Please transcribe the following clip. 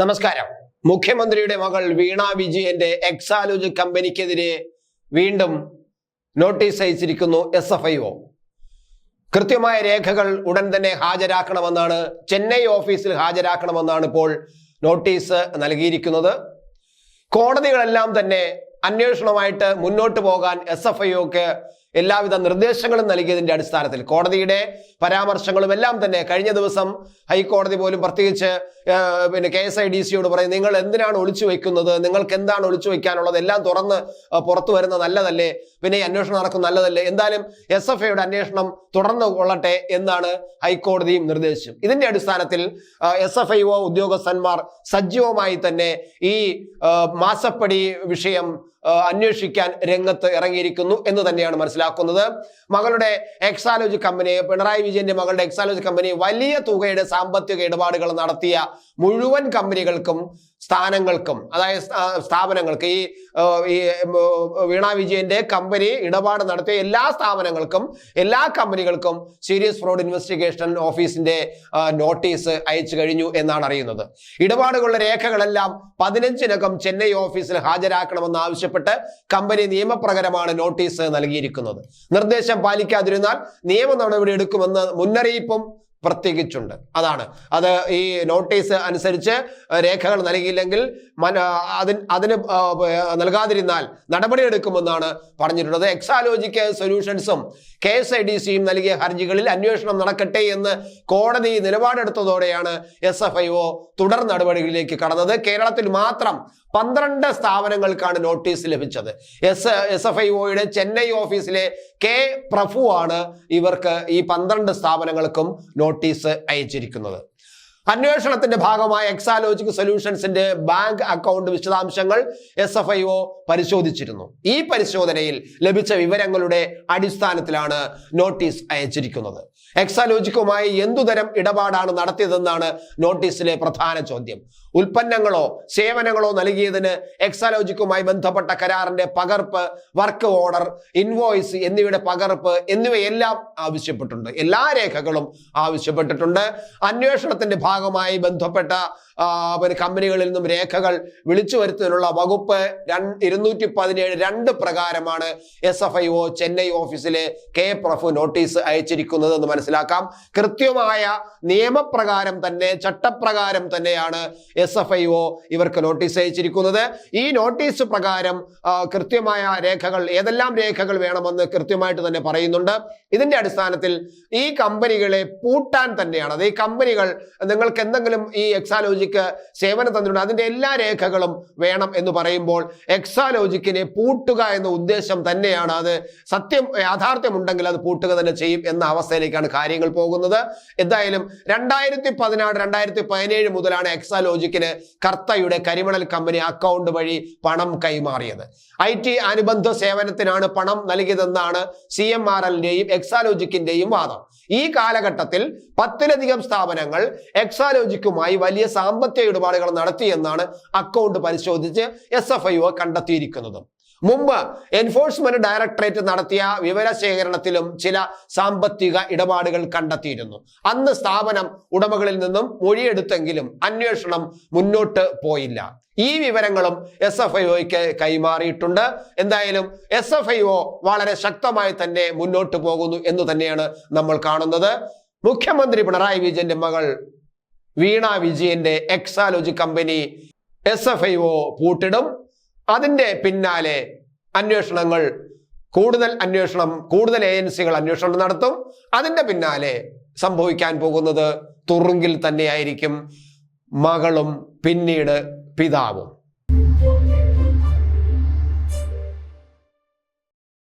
നമസ്കാരം. മുഖ്യമന്ത്രിയുടെ മകൾ വീണ വിജയന്റെ എക്സാലോജ് കമ്പനിക്കെതിരെ വീണ്ടും നോട്ടീസ് അയച്ചിരിക്കുന്നു എസ് എഫ് ഐ ഒ. കൃത്യമായ രേഖകൾ ഉടൻ തന്നെ ഹാജരാക്കണമെന്നാണ് ചെന്നൈ ഓഫീസിൽ ഹാജരാക്കണമെന്നാണ് ഇപ്പോൾ നോട്ടീസ് നൽകിയിരിക്കുന്നത്. കോടതികളെല്ലാം തന്നെ അന്വേഷണമായിട്ട് മുന്നോട്ട് പോകാൻ എസ് എഫ് ഐ ഒക്ക് എല്ലാവിധ നിർദ്ദേശങ്ങളും നൽകിയതിന്റെ അടിസ്ഥാനത്തിൽ കോടതിയുടെ പരാമർശങ്ങളും എല്ലാം തന്നെ കഴിഞ്ഞ ദിവസം ഹൈക്കോടതി പോലും പ്രത്യേകിച്ച് പിന്നെ കെ എസ് ഐ ഡി സിയോട് പറയും നിങ്ങൾ എന്തിനാണ് ഒളിച്ചു വെക്കുന്നത് നിങ്ങൾക്ക് എന്താണ് ഒളിച്ചു വെക്കാനുള്ളത് എല്ലാം തുറന്ന് പുറത്തു വരുന്നത് നല്ലതല്ലേ? പിന്നെ ഈ അന്വേഷണം നടക്കും നല്ലതല്ലേ? എന്തായാലും എസ് എഫ് ഐയുടെ അന്വേഷണം തുടർന്ന് കൊള്ളട്ടെ എന്നാണ് ഹൈക്കോടതിയും നിർദ്ദേശിച്ചത്. ഇതിന്റെ അടിസ്ഥാനത്തിൽ എസ് എഫ് ഐ ഒ ഉദ്യോഗസ്ഥന്മാർ സജീവമായി തന്നെ ഈ മാസപ്പടി വിഷയം അന്വേഷിക്കാൻ രംഗത്ത് ഇറങ്ങിയിരിക്കുന്നു എന്ന് തന്നെയാണ് മനസ്സിലാക്കുന്നത്. മകളുടെ എക്സാലോജി കമ്പനി പിണറായി വിജയന്റെ മകളുടെ എക്സാലോജി കമ്പനി വലിയ തുകയുടെ സാമ്പത്തിക ഇടപാടുകൾ നടത്തിയ മുഴുവൻ കമ്പനികൾക്കും സ്ഥാനങ്ങൾക്കും അതായത് സ്ഥാപനങ്ങൾക്ക് ഈ വീണ വിജയന്റെ കമ്പനി ഇടപാട് നടത്തിയ എല്ലാ സ്ഥാപനങ്ങൾക്കും എല്ലാ കമ്പനികൾക്കും സീരിയസ് ഫ്രോഡ് ഇൻവെസ്റ്റിഗേഷൻ ഓഫീസിന്റെ നോട്ടീസ് അയച്ചു കഴിഞ്ഞു എന്നാണ് അറിയുന്നത്. ഇടപാടുകളുടെ രേഖകളെല്ലാം പതിനഞ്ചിനകം ചെന്നൈ ഓഫീസിൽ ഹാജരാക്കണമെന്ന് ആവശ്യപ്പെട്ട് കമ്പനി നിയമപ്രകാരമാണ് നോട്ടീസ് നൽകിയിരിക്കുന്നത്. നിർദ്ദേശം പാലിക്കാതിരുന്നാൽ നിയമ നടപടി എടുക്കുമെന്ന് മുന്നറിയിപ്പും പ്രത്യേകിച്ചുണ്ട്. അതാണ്. അത് ഈ നോട്ടീസ് അനുസരിച്ച് രേഖകൾ നൽകിയില്ലെങ്കിൽ അതിന് അതിന് നൽകാതിരുന്നാൽ നടപടിയെടുക്കുമെന്നാണ് പറഞ്ഞിട്ടുള്ളത്. എക്സാലോജിക്ക് സൊല്യൂഷൻസും കെ എസ് ഐ ഡി സിയും നൽകിയ ഹർജികളിൽ അന്വേഷണം നടക്കട്ടെ എന്ന് കോടതി നിലപാടെടുത്തതോടെയാണ് എസ് എഫ് ഐ ഒ തുടർ നടപടികളിലേക്ക് കടന്നത്. കേരളത്തിൽ മാത്രം പന്ത്രണ്ട് സ്ഥാപനങ്ങൾക്കാണ് നോട്ടീസ് ലഭിച്ചത്. എസ് എസ് എഫ് ഐ ഒയുടെ ചെന്നൈ ഓഫീസിലെ കെ പ്രഫു ആണ് ഇവർക്ക് ഈ പന്ത്രണ്ട് സ്ഥാപനങ്ങൾക്കും നോട്ടീസ് അയച്ചിരിക്കുന്നത്. അന്വേഷണത്തിന്റെ ഭാഗമായ എക്സാലോജിക് സൊല്യൂഷൻസിന്റെ ബാങ്ക് അക്കൗണ്ട് വിശദാംശങ്ങൾ എസ് എഫ് ഐ ഒ പരിശോധിച്ചിരുന്നു. ഈ പരിശോധനയിൽ ലഭിച്ച വിവരങ്ങളുടെ അടിസ്ഥാനത്തിലാണ് നോട്ടീസ് അയച്ചിരിക്കുന്നത്. എക്സാലോജിക്കുമായി എന്തുതരം ഇടപാടാണ് നടത്തിയതെന്നാണ് നോട്ടീസിലെ പ്രധാന ചോദ്യം. ഉൽപ്പന്നങ്ങളോ സേവനങ്ങളോ നൽകിയതിന് എക്സാലോജിക്കുമായി ബന്ധപ്പെട്ട കരാറിന്റെ പകർപ്പ് വർക്ക് ഓർഡർ ഇൻവോയ്സ് എന്നിവയുടെ പകർപ്പ് എന്നിവയെല്ലാം ആവശ്യപ്പെട്ടിട്ടുണ്ട്. എല്ലാ രേഖകളും ആവശ്യപ്പെട്ടിട്ടുണ്ട്. അന്വേഷണത്തിന്റെ ഭാഗമായി ബന്ധപ്പെട്ട പിന്നെ കമ്പനികളിൽ നിന്നും രേഖകൾ വിളിച്ചു വരുത്തുന്നതിനുള്ള വകുപ്പ് ഇരുന്നൂറ്റി പതിനേഴ് രണ്ട് പ്രകാരമാണ് S F I O Chennai ഓഫീസിലെ കെ പ്രഫു നോട്ടീസ് അയച്ചിരിക്കുന്നത് എന്ന് മനസ്സിലാക്കാം കൃത്യമായ നിയമപ്രകാരം തന്നെ ചട്ടപ്രകാരം തന്നെയാണ് എസ് എഫ് ഐ ഒ ഇവർക്ക് നോട്ടീസ് അയച്ചിരിക്കുന്നത്. ഈ നോട്ടീസ് പ്രകാരം കൃത്യമായ രേഖകൾ ഏതെല്ലാം രേഖകൾ വേണമെന്ന് കൃത്യമായിട്ട് തന്നെ പറയുന്നുണ്ട്. ഇതിന്റെ അടിസ്ഥാനത്തിൽ ഈ കമ്പനികളെ പൂട്ടാൻ തന്നെയാണ്. അത് ഈ കമ്പനികൾ നിങ്ങൾക്ക് എന്തെങ്കിലും ഈ എക്സാലോജിക്ക് സേവനം തന്നിട്ടുണ്ട് അതിന്റെ എല്ലാ രേഖകളും വേണം എന്ന് പറയുമ്പോൾ എക്സാലോജിക്കിനെ പൂട്ടുക എന്ന ഉദ്ദേശം തന്നെയാണ്. അത് സത്യം യാഥാർത്ഥ്യമുണ്ടെങ്കിൽ അത് പൂട്ടുക തന്നെ ചെയ്യും എന്ന അവസ്ഥയിലേക്കാണ് കാര്യങ്ങൾ പോകുന്നത്. എന്തായാലും രണ്ടായിരത്തി പതിനാറ് രണ്ടായിരത്തി പതിനേഴ് മുതലാണ് എക്സാലോജിക്കിന് കർത്തയുടെ കരിമണൽ കമ്പനി അക്കൗണ്ട് വഴി പണം കൈമാറിയത്. ഐ ടി അനുബന്ധ സേവനത്തിനാണ് പണം നൽകിയതെന്നാണ് സി എം ആർ എല്ലിന്റെയും എക്സാലോജിക്കിന്റെയും വാദം. ഈ കാലഘട്ടത്തിൽ പത്തിലധികം സ്ഥാപനങ്ങൾ എക്സാലോജിക്കുമായി വലിയ സാമ്പത്തിക ഇടപാടുകൾ നടത്തിയെന്നാണ് അക്കൗണ്ട് പരിശോധിച്ച് എസ് എഫ് ഐ ഒ കണ്ടെത്തിയിരിക്കുന്നത്. മുമ്പ് എൻഫോഴ്സ്മെന്റ് ഡയറക്ടറേറ്റ് നടത്തിയ വിവരശേഖരണത്തിലും ചില സാമ്പത്തിക ഇടപാടുകൾ കണ്ടെത്തിയിരുന്നു. അന്ന് സ്ഥാപനം ഉടമകളിൽ നിന്നും മൊഴിയെടുത്തെങ്കിലും അന്വേഷണം മുന്നോട്ട് പോയില്ല. ഈ വിവരങ്ങളും എസ് എഫ് ഐ ഒക്ക് കൈമാറിയിട്ടുണ്ട്. എന്തായാലും എസ് എഫ് ഐ ഒ വളരെ ശക്തമായി തന്നെ മുന്നോട്ട് പോകുന്നു എന്ന് തന്നെയാണ് നമ്മൾ കാണുന്നത്. മുഖ്യമന്ത്രി പിണറായി വിജയന്റെ മകൾ വീണ വിജയന്റെ Exalogic company S F I O പൂട്ടിടും. അതിന്റെ പിന്നാലെ അന്വേഷണങ്ങൾ കൂടുതൽ അന്വേഷണം കൂടുതൽ ഏജൻസികൾ അന്വേഷണം നടത്തും. അതിന്റെ പിന്നാലെ സംഭവിക്കാൻ പോകുന്നത് തുറുങ്കിൽ തന്നെയായിരിക്കും മകളും പിന്നീട് പിതാവും.